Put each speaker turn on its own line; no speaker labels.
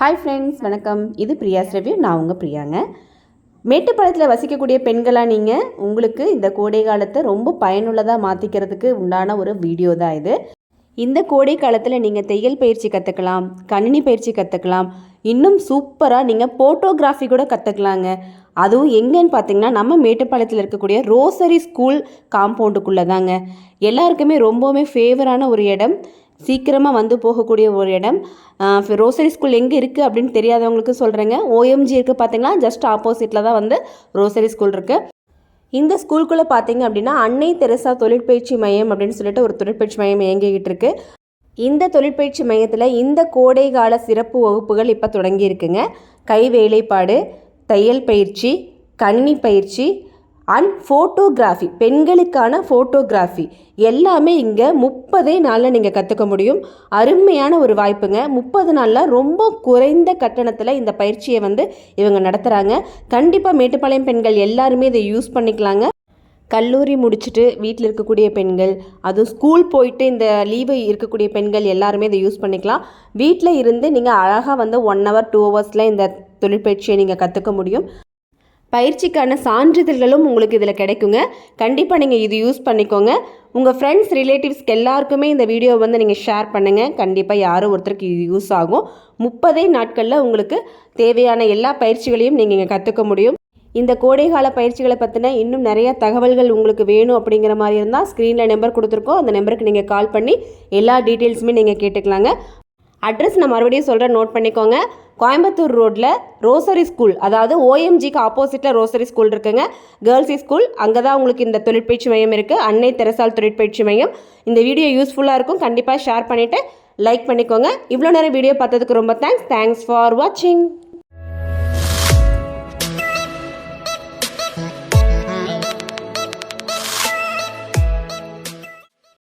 Hi friends வணக்கம். இது பிரியாஸ் review நான் உங்கள் பிரியாங்க. மேட்டுப்பாளையத்தில் வசிக்கக்கூடிய பெண்களாக நீங்கள் உங்களுக்கு இந்த கோடை காலத்தை ரொம்ப பயனுள்ளதாக மாற்றிக்கிறதுக்கு உண்டான ஒரு வீடியோ தான் இது. இந்த கோடை காலத்தில் நீங்கள் தையல் பயிற்சி கற்றுக்கலாம் கணினி பயிற்சி கற்றுக்கலாம் இன்னும் சூப்பராக நீங்கள் ஃபோட்டோகிராஃபி கூட கற்றுக்கலாங்க அதுவும் எங்கேன்னு பார்த்தீங்கன்னா நம்ம மேட்டுப்பாளையத்தில் இருக்கக்கூடிய ரோசரி ஸ்கூல் காம்பவுண்டுக்குள்ளே தாங்க எல்லாருக்குமே ரொம்பவுமே ஃபேவரான ஒரு இடம். சீக்கிரமாக வந்து போகக்கூடிய ஒரு இடம். ரோசரி ஸ்கூல் எங்கே இருக்குது அப்படின்னு தெரியாதவங்களுக்கு சொல்கிறேங்க ஓஎம்ஜி இருக்குது பார்த்தீங்கன்னா ஜஸ்ட் ஆப்போசிட்டில் தான் வந்து ரோசரி ஸ்கூல் இருக்குது இந்த ஸ்கூலுக்குள்ளே பார்த்தீங்க அப்படின்னா அன்னை தெரசா தொழிற்பயிற்சி மையம் அப்படின்னு சொல்லிட்டு ஒரு தொழிற்பயிற்சி மையம் இயங்கிக்கிட்டு இருக்கு. இந்த தொழிற்பயிற்சி மையத்தில் இந்த கோடை கால சிறப்பு வகுப்புகள் இப்போ தொடங்கியிருக்குங்க கை வேலைப்பாடு தையல் பயிற்சி கணினி பயிற்சி அண்ட் ஃபோட்டோகிராஃபி பெண்களுக்கான ஃபோட்டோகிராஃபி எல்லாமே இங்கே முப்பதே நாளில் நீங்கள் கற்றுக்க முடியும். அருமையான ஒரு வாய்ப்புங்க. முப்பது நாளில் ரொம்ப குறைந்த கட்டணத்தில் இந்த பயிற்சியை வந்து இவங்க நடத்துகிறாங்க கண்டிப்பாக மேட்டுப்பாளையம் பெண்கள் எல்லாருமே இதை யூஸ் பண்ணிக்கலாங்க. கல்லூரி முடிச்சுட்டு வீட்டில் இருக்கக்கூடிய பெண்கள் அதுவும் ஸ்கூல் போயிட்டு இந்த லீவு இருக்கக்கூடிய பெண்கள் எல்லாருமே இதை யூஸ் பண்ணிக்கலாம். வீட்டில் இருந்து நீங்கள் அழகாக வந்து ஒன் ஹவர் டூ ஹவர்ஸில் இந்த தொழிற்பயிற்சியை நீங்கள் கற்றுக்க முடியும். பயிற்சிக்கான சான்றிதழ்களும் உங்களுக்கு இதில் கிடைக்குங்க. கண்டிப்பாக நீங்கள் இது யூஸ் பண்ணிக்கோங்க. உங்கள் ஃப்ரெண்ட்ஸ் ரிலேட்டிவ்ஸ்க்கு எல்லாருக்குமே இந்த வீடியோ வந்து நீங்கள் ஷேர் பண்ணுங்கள் கண்டிப்பாக யாரோ ஒருத்தருக்கு இது யூஸ் ஆகும். முப்பதே நாட்களில் உங்களுக்கு தேவையான எல்லா பயிற்சிகளையும் நீங்கள் இங்கே கற்றுக்க முடியும். இந்த கோடைகால பயிற்சிகளை பற்றின இன்னும் நிறைய தகவல்கள் உங்களுக்கு வேணும் அப்படிங்கிற மாதிரி இருந்தால் ஸ்க்ரீனில் நம்பர் கொடுத்துருக்கோம். அந்த நம்பருக்கு நீங்கள் கால் பண்ணி எல்லா டீட்டெயில்ஸுமே நீங்கள் கேட்டுக்கலாங்க. அட்ரஸ் நான் மறுபடியும் சொல்கிறேன் நோட் பண்ணிக்கோங்க. கோயம்புத்தூர் ரோட்டில் ரோசரி ஸ்கூல் அதாவது ஓஎம்ஜிக்கு ஆப்போசிட்டில் ரோசரி ஸ்கூல் இருக்குங்க. கேர்ள்ஸி ஸ்கூல் அங்கே தான் உங்களுக்கு இந்த தொழிற்பயிற்சி மையம் இருக்குது அன்னை தெரசால் தொழிற்பயிற்சி மையம். இந்த வீடியோ யூஸ்ஃபுல்லாக இருக்கும். கண்டிப்பாக ஷேர் பண்ணிவிட்டு லைக் பண்ணிக்கோங்க. இவ்வளோ நேரம் வீடியோ பார்த்ததுக்கு ரொம்ப தேங்க்ஸ் தேங்க்ஸ் ஃபார் வாட்சிங்